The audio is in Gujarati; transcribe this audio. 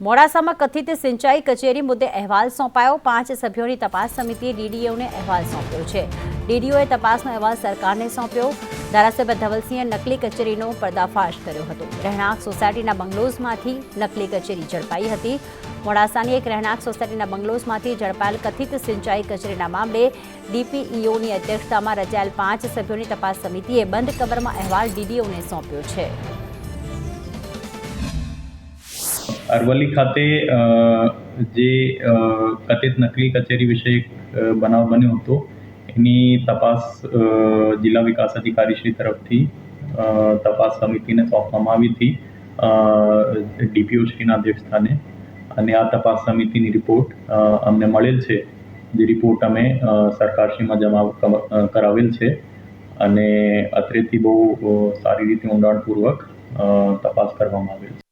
મોડાસામાં કથિત સિંચાઈ કચેરી મુદ્દે અહેવાલ સોંપાયો. પાંચ સભ્યોની તપાસ સમિતિએ ડીડીઓને અહેવાલ સોંપ્યો છે. ડીડીઓએ તપાસનો અહેવાલ સરકારને સોંપ્યો. ધારાસભ્ય ધવલસિંહે નકલી કચેરીનો પર્દાફાશ કર્યો હતો. રહેણાંક સોસાયટીના બંગલોઝમાંથી નકલી કચેરી ઝડપાઈ હતી. મોડાસાની એક રહેણાંક સોસાયટીના બંગલોઝમાંથી ઝડપાયેલ કથિત સિંચાઈ કચેરીના મામલે ડીપીઈઓની અધ્યક્ષતામાં રચાયેલ પાંચ સભ્યોની તપાસ સમિતિએ બંધ કબરમાં અહેવાલ ડીડીઓને સોંપ્યો છે. અરવલ્લી ખાતે જે કથિત નકલી કચેરી વિશે એક બનાવ બન્યો હતો, એની તપાસ જિલ્લા વિકાસ અધિકારીશ્રી તરફથી તપાસ સમિતિને સોંપવામાં આવી હતી ડીપીઓ શ્રીના અધ્યક્ષસ્થાને. અને આ તપાસ સમિતિની રિપોર્ટ અમને મળેલ છે, જે રિપોર્ટ અમે સરકારશ્રીમાં જમા કર- કરાવેલ છે. અને અત્રેથી બહુ સારી રીતે ઊંડાણપૂર્વક તપાસ કરવામાં આવેલ છે.